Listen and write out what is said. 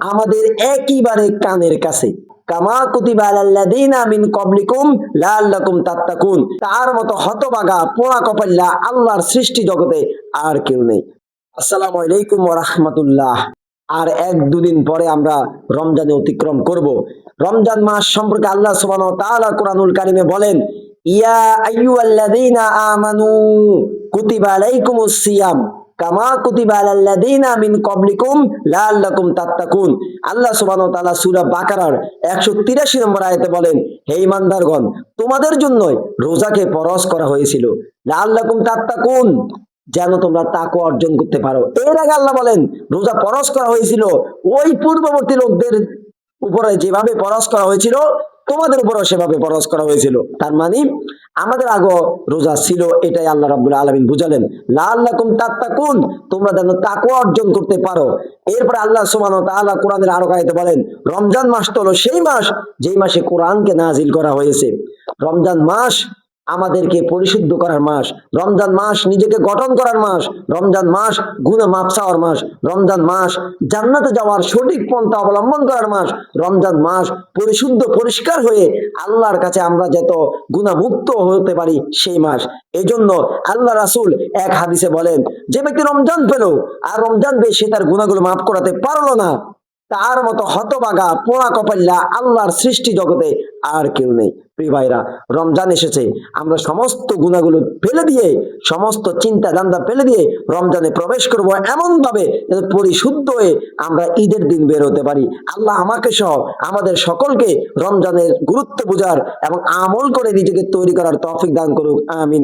আমাদের একইবারে কানের কাছে। কামা তার পোড়া কপাল্লা সৃষ্টি জগতে আর কেউ নেই। আলাইকুম আর এক দুদিন পরে আমরা রমজানে অতিক্রম করব। রমজান মাস সম্পর্কে আল্লাহ সুবহানাহু ওয়া কোরআনুল কারিমে বলেন, ইয়া আইয়ুহাল্লাযীনা আমানু কুতিবা সিয়াম। আল্লাহ সুবহানাহু ওয়া তাআলা সূরা বাকারার 183 নম্বর বলেন তোমাদের রোজাকে করা হয়েছিল। যেন তোমরা তাকো অর্জন করতে পারো। এর আগে আল্লাহ বলেন, রোজা পরশ করা হয়েছিল। ওই পূর্ববর্তী লোকদের উপরে যেভাবে পরশ করা হয়েছিল তোমাদের উপরও সেভাবে পরশ করা হয়েছিল। তার মানে আমাদের আগো রোজা ছিল, এটাই আল্লাহ রাবুল আলামিন বুঝালেন। লাল্লাকুম তাত্তাকুন, তোমরা যেন তাকু অর্জন করতে পারো। এরপরে আল্লাহ সুমান তাল্লাহ কোরআনের আরও কাহিতে বলেন, রমজান মাস তো হলো সেই মাস, যেই মাসে কোরআনকে নাজিল করা হয়েছে। রমজান মাস আমাদেরকে পরিশুদ্ধ করার মাস। রমজান মাস নিজেকে গঠন করার মাস। রমজান মাস গুণে মাপ চাওয়ার মাস। রমজান মাস জান্নাতে যাওয়ার সঠিক পন্থা অবলম্বন করার মাস। রমজান মাস পরিশুদ্ধ, পরিষ্কার হয়ে আল্লাহর কাছে আমরা যত গুণামুক্ত হতে পারি সেই মাস। এজন্য আল্লাহ রাসূল এক হাদিসে বলেন, যে ব্যক্তি রমজান পেল, আর রমজান পেয়ে সে তার গুণাগুলো মাফ করাতে পারল না তার মতো হতবাগা, পোড়া কপাল্লা আল্লাহর সৃষ্টি জগতে আর কেউ নেই। প্রিয় ভাইরা, রমজান এসেছে। আমরা সমস্ত গুণাগুলো ফেলে দিয়ে, সমস্ত চিন্তা দান্দা ফেলে দিয়ে রমজানে প্রবেশ করব এমন ভাবে যাতে পরিশুদ্ধ হয়ে আমরা ঈদের দিন বের হতে পারি। আল্লাহ আমাকে সহ আমাদের সকলকে রমজানের গুরুত্ব বোঝার এবং আমল করে নিজেকে তৈরি করার তৌফিক দান করুক। আমিন।